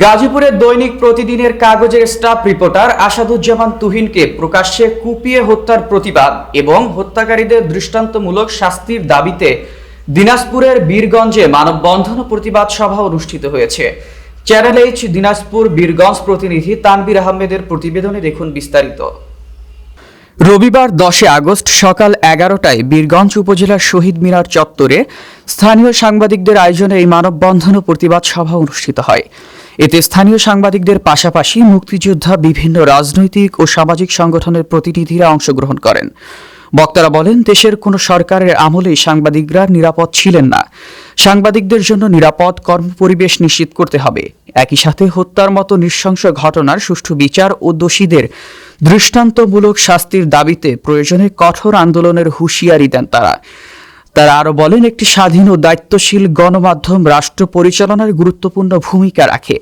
গাজীপুরের দৈনিক প্রতিদিনের কাগজের স্টাফ রিপোর্টার আসাদুজ্জামান তুহিনকে প্রকাশ্যে কুপিয়ে হত্যার প্রতিবাদ এবং হত্যাকারীদের দৃষ্টান্তমূলক শাস্তির দাবিতে দিনাজপুরের বীরগঞ্জে মানববন্ধন প্রতিবাদ সভা অনুষ্ঠিত হয়েছে। চ্যানেল এইচ, দিনাজপুর বীরগঞ্জ প্রতিনিধি তানবির আহমেদের প্রতিবেদনে দেখুন বিস্তারিত। রবিবার দশে আগস্ট সকাল এগারোটায় বীরগঞ্জ উপজেলার শহীদ মিনার চত্বরে স্থানীয় সাংবাদিকদের আয়োজনে এই মানববন্ধন ও প্রতিবাদ সভা অনুষ্ঠিত হয়। এতে স্থানীয় সাংবাদিকদের পাশাপাশি মুক্তিযোদ্ধা, বিভিন্ন রাজনৈতিক ও সামাজিক সংগঠনের প্রতিনিধিরা অংশগ্রহণ করেন। বক্তারা বলেন, দেশের কোনো সরকারের আমলেই সাংবাদিকরা নিরাপদ ছিলেন না। সাংবাদিকদের জন্য নিরাপদ কর্মপরিবেশ নিশ্চিত করতে হবে। একই সাথে হত্যার মতো নৃশংস ঘটনার সুষ্ঠু বিচার ও দোষীদের দৃষ্টান্তমূলক শাস্তির দাবিতে প্রয়োজনে কঠোর আন্দোলনের হুঁশিয়ারি দেন তারা। তারা আরও বলেন, একটি স্বাধীন ও দায়িত্বশীল গণমাধ্যম রাষ্ট্র পরিচালনার গুরুত্বপূর্ণ ভূমিকা রাখে।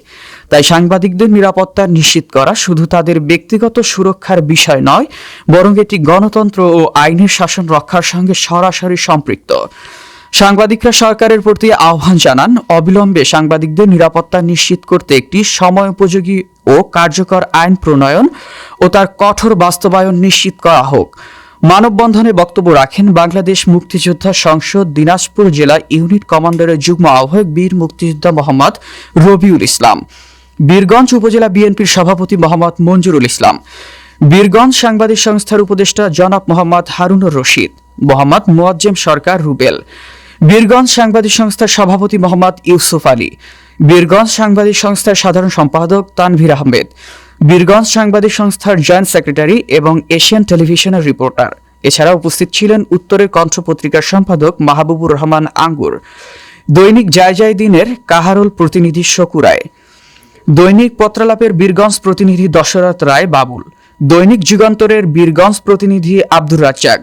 তাই সাংবাদিকদের নিরাপত্তা নিশ্চিত করা শুধু তাদের ব্যক্তিগত সুরক্ষার বিষয় নয়, বরং এটি গণতন্ত্র ও আইনের শাসন রক্ষার সঙ্গে সরাসরি সম্পৃক্ত। সাংবাদিকরা সরকারের প্রতি আহ্বান জানান, অবিলম্বে সাংবাদিকদের নিরাপত্তা নিশ্চিত করতে একটি সময়োপযোগী ও কার্যকর আইন প্রণয়ন ও তার কঠোর বাস্তবায়ন নিশ্চিত করা হোক। মানববন্ধনে বক্তব্য রাখেন বাংলাদেশ মুক্তিযোদ্ধা সংসদ দিনাজপুর জেলা ইউনিট কমান্ডারের যুগ্ম আহ্বায়ক বীর মুক্তিযোদ্ধা মোহাম্মদ রবিউল ইসলাম, বীরগঞ্জ উপজেলা বিএনপির সভাপতি মোহাম্মদ মঞ্জুরুল ইসলাম, বীরগঞ্জ সাংবাদিক সংস্থার উপদেষ্টা জনাব মোহাম্মদ হারুনুর রশিদ, মোহাম্মদ মোয়াজ্জেম সরকার রুবেল, বীরগঞ্জ সাংবাদিক সংস্থার সভাপতি মোহাম্মদ ইউসুফ আলী, বীরগঞ্জ সাংবাদিক সংস্থার সাধারণ সম্পাদক তানভীর আহমেদ বীরগঞ্জ সাংবাদিক সংস্থার জয়েন্ট সেক্রেটারি এবং এশিয়ান টেলিভিশনের রিপোর্টার। এছাড়া উপস্থিত ছিলেন উত্তরের কণ্ঠ পত্রিকার সম্পাদক মাহবুবুর রহমান আঙ্গুর। দৈনিক জায় জায় দিনের কাহারুল প্রতিনিধি শকুরায়। দৈনিক পত্রালাপের বীরগঞ্জ প্রতিনিধি দশরথ রায় বাবুল। দৈনিক যুগান্তরের বীরগঞ্জ প্রতিনিধি আব্দুর রাজ্জাক।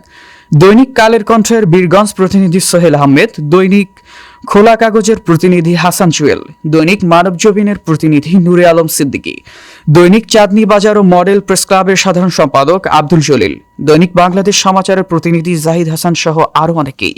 দৈনিক কালের কণ্ঠের বীরগঞ্জ প্রতিনিধি সোহেল আহমেদ। দৈনিক খোলা কাগজের প্রতিনিধি হাসান চুয়েল, দৈনিক মানবজবিনের প্রতিনিধি নূরে আলম সিদ্দিকী, দৈনিক চাঁদনি বাজার ও মডেল প্রেস ক্লাবের সাধারণ সম্পাদক আব্দুল জলিল, দৈনিক বাংলাদেশ সমাচারের প্রতিনিধি জাহিদ হাসান সহ আরও অনেকেই।